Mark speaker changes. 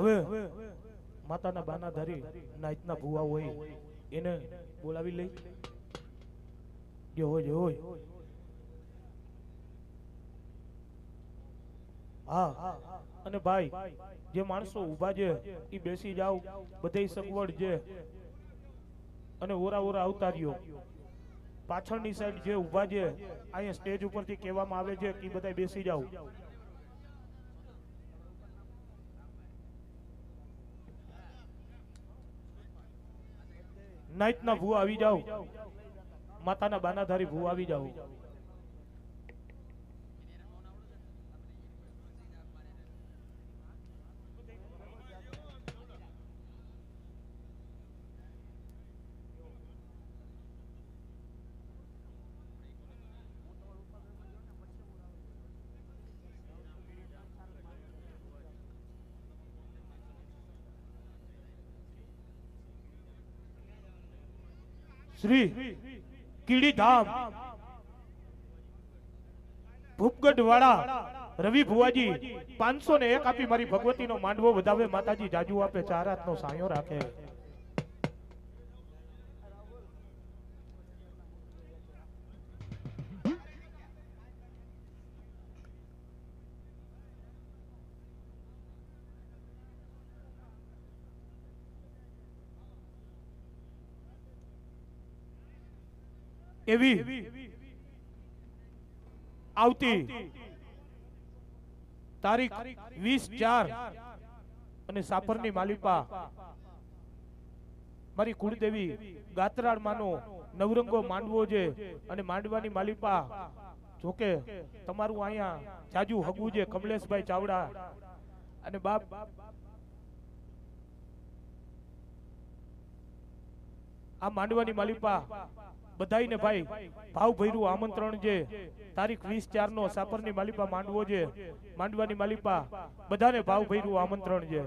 Speaker 1: હવે માતાના બાના ધરી નાઈતના ભુવા હોય, એને બોલાવી લઈ. જે હોય જે હોય. હા, અને ભાઈ, જે માણસો ઊભા છે એ બેસી જાવ બધે સગવડ છે. અને ઓરા ઓરા આવતા રહ્યો પાછળની સાઈડ જે ઊભા છે, અહીંયા સ્ટેજ ઉપરથી કહેવામાં આવે છે કે બધા બેસી જાવ નાઈટના ભૂ આવી જાવ માતાના બાનાધારી ભૂ આવી જાવ શ્રી કીડી ધામ ભૂપગઢ વાળા રવિ ભુવાજી, પાંચસો ને એક આપી મારી ભગવતી નો માંડવો વધાવે માતાજી જાજુ આપે, ચાર હાથનો સાયો રાખે. એવી આવતી તારીખ વીસ ચાર અને સાપરની માલિપા. મારી કુળદેવી ગાતરાળ માનો નવરંગો માંડવો છે અને માંડવાની માલિપા. જોકે તમારું અહીંયા જાજુ હગવું છે કમલેશભાઈ ચાવડા. અને બાપ આ માંડવાની માલિપા બધાઈને ભાઈ ભાવ ભૈરું આમંત્રણ છે. તારીખ વીસ ચાર નો સાપરની માલિપા માંડવો છે. માંડવાની માલિપા બધાને ભાવ ભૈરું આમંત્રણ છે.